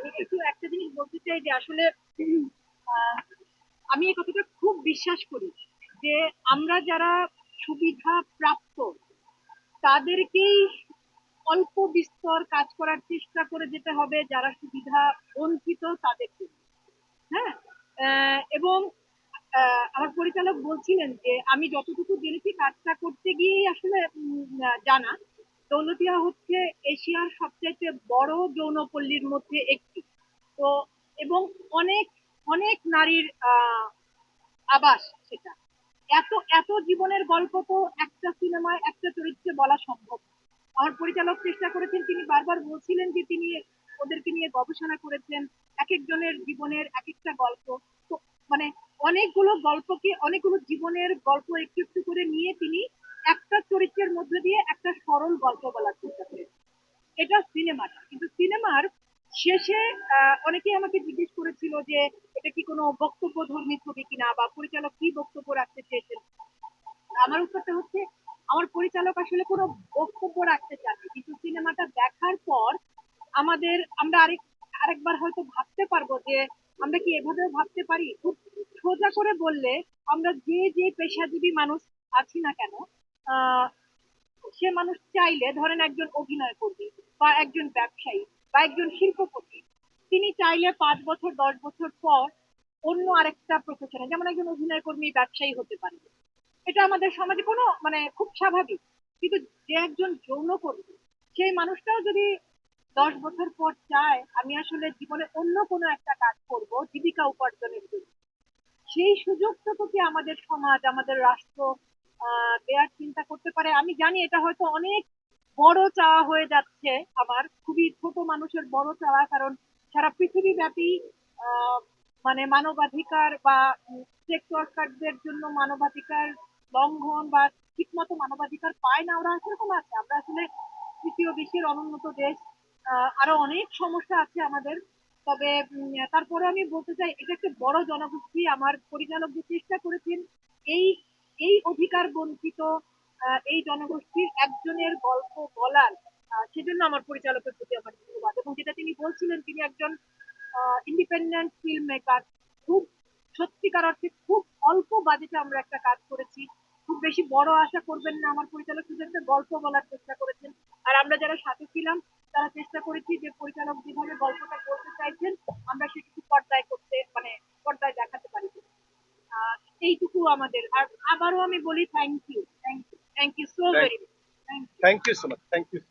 আমি একটু একটা জিনিস বলতে চাই যে আসলে আমি এই কথাটা খুব বিশ্বাস করি যে আমরা যারা সুবিধা প্রাপ্ত, তাদেরকেই অল্প বিস্তর কাজ করার চেষ্টা করে যেতে হবে যারা সুবিধা বঞ্চিত তাদের হ্যাঁ? এবং আমার পরিচালক বলছিলেন যে আমি যতটুকু জেনেছি কাজটা করতে গিয়েই আসলে জানা। দৌলতিয়া হচ্ছে এশিয়ার সবচাইতে বড় যৌনপল্লীর মধ্যে একটি। তো, এবং অনেক অনেক নারীর আবাস সেটা। এত এত জীবনের গল্প তো একটা সিনেমায়, একটা চরিত্রে বলা সম্ভব। আমার পরিচালক চেষ্টা করেছেন, তিনি বারবার বলছিলেন যে তিনি ওদেরকে নিয়ে গবেষণা করেছেন এক একজনের জীবনের এক একটা গল্প। তো মানে অনেকগুলো গল্পকে, অনেকগুলো জীবনের গল্প একটু একটু করে নিয়ে তিনি একটা চরিত্রের মধ্যে দিয়ে একটা সরল গল্প বলার চেষ্টা করেছেন এটা সিনেমাটা কিন্তু সিনেমার শেষে অনেকেই আমাকে জিজ্ঞেস করেছিল যে এটা কি কোনো বক্তব্য ধর্মী ছবি কিনা বা পরিচালক কি বক্তব্য রাখতে চেয়েছেন? আমার উত্তরটা হচ্ছে, আমার পরিচালক আসলে কোনো বক্তব্য রাখতে চাননি। কিন্তু সিনেমাটা দেখার পর আমাদের, আমরা আরেক, আরেকবার হয়তো ভাবতে পারব যে আমরা কি এভাবেও ভাবতে পারি? খুব সোজা করে বললে, আমরা যে যে পেশাজীবী মানুষ আছি না কেন সে মানুষ চাইলে ধরেন একজন অভিনয় কর্মী বা একজন ব্যবসায়ী। বা একজন শিল্পপতি, তিনি চাইলে পাঁচ বছর, দশ বছর পর অন্য আরেকটা প্রফেশনে, যেমন একজন অভিনয় কর্মী, ব্যবসায়ী হতে পারে। এটা আমাদের সমাজে কোনো মানে খুব স্বাভাবিক। কিন্তু যে একজন যৌনকর্মী, সেই মানুষটাও যদি দশ বছর পর চায়, আমি আসলে জীবনে অন্য কোনো একটা কাজ করব, জীবিকা উপার্জনের জন্য। সেই সুযোগটুকু কি আমাদের সমাজ, আমাদের রাষ্ট্র দেওয়ার চিন্তা করতে পারে। আমি জানি এটা হয়তো অনেক বড় চাওয়া হয়ে যাচ্ছে আমার, খুবই ছোট মানুষের বড় চাওয়া, কারণ সারা পৃথিবী ব্যাপী মানে মানবাধিকার বা সেক্স ওয়ার্কারদের জন্য মানবাধিকার লঙ্ঘন বা ঠিকমতো মানবাধিকার পায় না, ওরা সেরকম আছে। আমরা আসলে তৃতীয় বিশ্বের অনুন্নত দেশ আরও অনেক সমস্যা আছে আমাদের। তবে তারপরে আমি বলতে চাই, এটা একটা বড় জনগোষ্ঠী, আমার পরিচালক যে চেষ্টা করেছেন, এই এই অধিকার বঞ্চিত এই জনগোষ্ঠীর একজনের গল্প বলার সেজন্য আমার পরিচালকের প্রতি আমার ধন্যবাদ। এবং যেটা তিনি বলছিলেন, তিনি একজন ইন্ডিপেন্ডেন্ট ফিল্ম মেকার খুব সত্যিকার অর্থে খুব অল্প বাজেটে আমরা একটা কাজ করেছি। খুব বেশি বড় আশা করবেন না আমার পরিচালক, শুধু গল্প বলার চেষ্টা করেছেন। আর আমরা যারা সাথে ছিলাম, তারা চেষ্টা করেছি যে পরিচালক যেভাবে গল্পটা বলতে চাইছেন, আমরা সেটুকু পর্দায় করতে মানে পর্দায় দেখাতে পারি। এইটুকু আমাদের। আর আবারও আমি বলি thank you thank you Thank you so Thank very much. Thank you. Thank you so much. Thank you.